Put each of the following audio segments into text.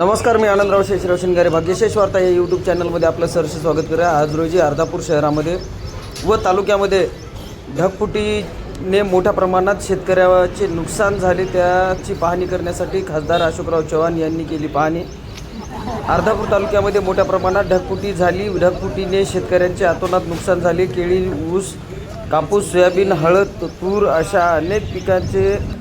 नमस्कार मी आनंदराव शेषराव शिंगारे भाग्यशेष वार्ता या यूट्यूब चॅनलमध्ये आपलं सरस स्वागत करूया. आज रोजी अर्धापूर शहरामध्ये व तालुक्यामध्ये ढगफुटीने मोठ्या प्रमाणात शेतकऱ्याचे नुकसान झाले. त्याची पाहणी करण्यासाठी खासदार अशोकराव चव्हाण यांनी केली पाहणी. अर्धापूर तालुक्यामध्ये मोठ्या प्रमाणात ढगफुटी झाली. ढगफुटीने शेतकऱ्यांचे अतोनात नुकसान झाले. केळी ऊस कापूस सोयाबीन हळद तूर अशा अनेक पिकांचे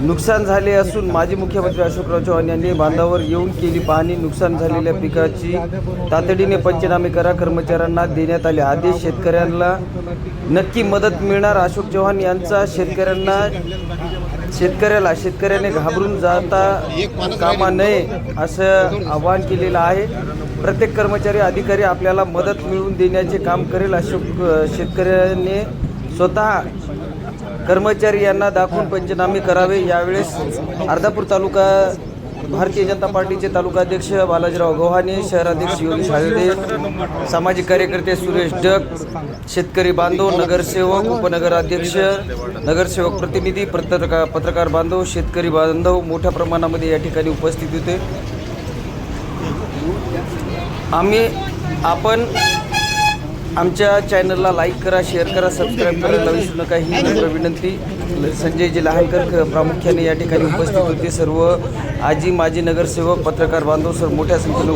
नुकसान झाले असून माजी मुख्यमंत्री अशोकराव चव्हाण यांनी बांधावर येऊन केली पाहणी. नुकसान झालेल्या पिकाची तातडीने पंचनामे करा. कर्मचाऱ्यांना देण्यात आले आदेश. शेतकऱ्यांना नक्की मदत मिळणार. अशोक चव्हाण यांचा शेतकऱ्यांना शेतकऱ्याला शेतकऱ्याने घाबरून जाता कामा नये असं आवाहन केलेलं आहे. प्रत्येक कर्मचारी अधिकारी आपल्याला मदत मिळवून देण्याचे काम करेल. अशोक शेतकऱ्याने स्वतः कर्मचारी यांना दाखवून पंचनामे करावे यावेळेस अर्धापूर तालुका भारतीय जनता पार्टीचे तालुकाध्यक्ष बालाजीराव गव्हाणे शहराध्यक्ष योगेश हाळदे सामाजिक कार्यकर्ते सुरेश डक शेतकरी बांधव नगरसेवक उपनगराध्यक्ष नगरसेवक प्रतिनिधी पत्रकार पत्रकार बांधव शेतकरी बांधव मोठ्या प्रमाणामध्ये या ठिकाणी उपस्थित होते. आम्ही आपण आमच्या चॅनलला लाईक करा शेअर करा सबस्क्राईब करायला विसरू नका ही नम्र विनंती. संजय जी लहानकर प्रामुख्याने या ठिकाणी उपस्थित होते. सर्व आजी माजी नगरसेवक पत्रकार बांधव सर मोठ्या संख्येने